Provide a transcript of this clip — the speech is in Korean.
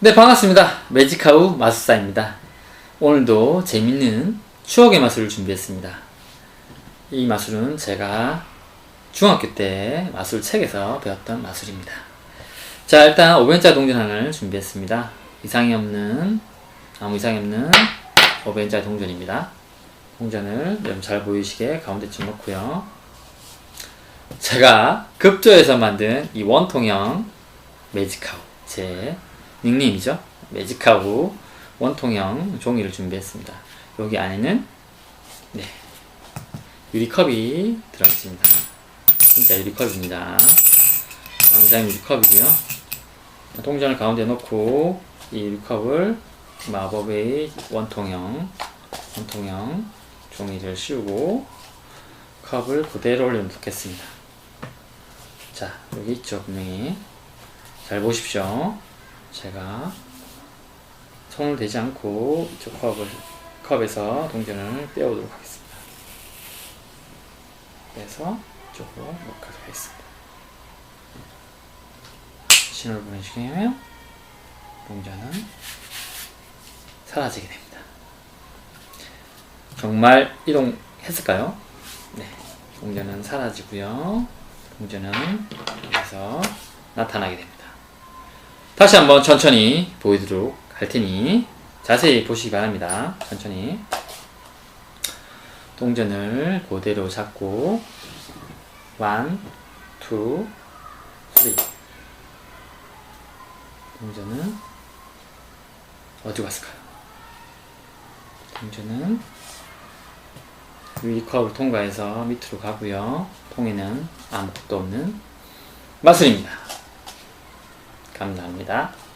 네, 반갑습니다. 매직하우 마술사입니다. 오늘도 재밌는 추억의 마술을 준비했습니다. 이 마술은 제가 중학교 때 마술 책에서 배웠던 마술입니다. 자, 일단 5변자 동전을 준비했습니다. 이상이 없는, 아무 이상이 없는 5변자 동전입니다. 동전을 여러분 잘 보이시게 가운데쯤 놓고요. 제가 급조해서 만든 이 원통형 매직하우 제 닉네임이죠. 매직하우 원통형 종이를 준비했습니다. 여기 안에는 네 유리컵이 들어있습니다. 진짜 유리컵입니다. 암장 유리컵이고요. 동전을 가운데 놓고 이 유리컵을 마법의 원통형 원통형 종이를 씌우고 컵을 그대로 올려놓겠습니다. 자 여기 있죠 분명히. 잘 보십시오. 제가 손을 대지 않고 이쪽 컵을, 컵에서 동전을 빼오도록 하겠습니다. 그래서 이쪽으로 놓도록 하겠습니다. 신호를 보내주시면 동전은 사라지게 됩니다. 정말 이동했을까요? 네. 동전은 사라지고요. 동전은 여기서 나타나게 됩니다. 다시 한번 천천히 보이도록 할 테니 자세히 보시기 바랍니다. 천천히 동전을 그대로 잡고 원, 투, 쓰리 동전은 어디 갔을까요? 동전은 위 컵을 통과해서 밑으로 가고요. 통에는 아무것도 없는 마술입니다. 감사합니다.